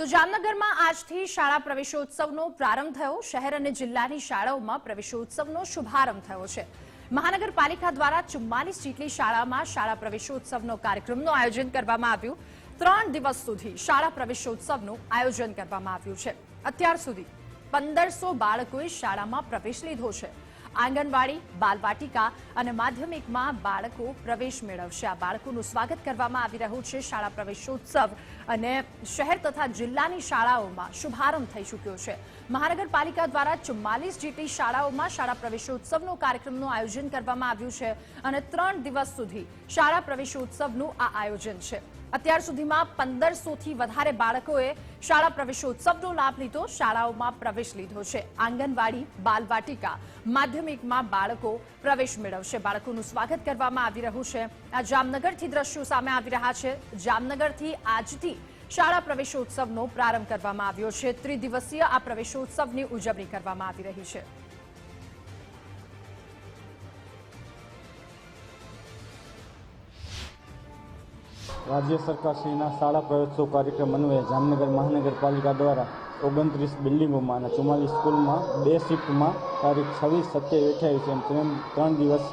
તો જામનગરમાં આજથી શાળા પ્રવેશોત્સવનો પ્રારંભ થયો. શહેર અને જિલ્લાની શાળાઓમાં પ્રવેશોત્સવનો શુભારંભ થયો છે. મહાનગરપાલિકા દ્વારા ચુમ્માલીસ જેટલી શાળામાં શાળા પ્રવેશોત્સવનો કાર્યક્રમનું આયોજન કરવામાં આવ્યું. ત્રણ દિવસ સુધી શાળા પ્રવેશોત્સવનું આયોજન કરવામાં આવ્યું છે. અત્યાર સુધી પંદરસો બાળકોએ શાળામાં પ્રવેશ લીધો છે. આંગણવાડી, બાલવાટિકા અને માધ્યમિકમાં બાળકો પ્રવેશ મેળવશે. આ બાળકોનું સ્વાગત કરવામાં આવી રહ્યું છે શાળા પ્રવેશોત્સવ અને શહેર તથા જિલ્લાની શાળાઓમાં શુભારંભ થઈ ચૂક્યો છે. મહાનગરપાલિકા દ્વારા ચુમ્માલીસ જેટલી શાળાઓમાં શાળા પ્રવેશોત્સવનો કાર્યક્રમનું આયોજન કરવામાં આવ્યું છે અને ત્રણ દિવસ સુધી શાળા પ્રવેશોત્સવનું આ આયોજન છે. અત્યાર સુધીમાં પંદરસોથી વધારે બાળકોએ શાળા પ્રવેશોત્સવનો લાભ લીધો, શાળાઓમાં પ્રવેશ લીધો છે. આંગણવાડી, બાલવાટિકા માધ્યમિકમાં બાળકો પ્રવેશ મેળવશે. બાળકોનું સ્વાગત કરવામાં આવી રહ્યું છે. આ જામનગરથી દ્રશ્યો સામે આવી રહ્યા છે. જામનગરથી આજથી શાળા પ્રવેશોત્સવનો પ્રારંભ કરવામાં આવ્યો છે. ત્રિદિવસીય આ પ્રવેશોત્સવની ઉજવણી કરવામાં આવી રહી છે. રાજ્ય સરકારશ્રીના શાળા પ્રવેશોત્સવ કાર્યક્રમ અન્વયે જામનગર મહાનગરપાલિકા દ્વારા ઓગણત્રીસ બિલ્ડિંગોમાં અને ચુમ્માલીસ સ્કૂલમાં બે શિફ્ટમાં તારીખ છવ્વીસ સત્યાવીસ અઠ્યાવીસ એમ ત્રણ ત્રણ દિવસ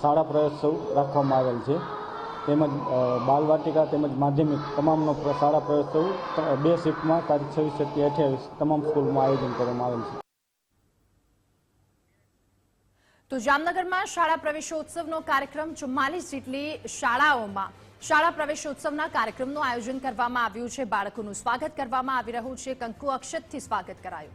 શાળા પ્રવેશોત્સવ રાખવામાં આવેલ છે. તેમજ બાલવાટિકા તેમજ માધ્યમિક તમામનો શાળા પ્રયોત્સવ બે શિફ્ટમાં તારીખ છવ્વીસ સત્યાવીસ અઠ્યાવીસ તમામ સ્કૂલમાં આયોજન કરવામાં આવેલ છે. તો જામનગરમાં શાળા પ્રવેશોત્સવનો કાર્યક્રમ ચુમ્માલીસ જેટલી શાળાઓમાં શાળા પ્રવેશોત્સવના કાર્યક્રમનું આયોજન કરવામાં આવ્યું છે. બાળકોનું સ્વાગત કરવામાં આવી રહ્યું છે. કંકુ અક્ષતથી સ્વાગત કરાયું.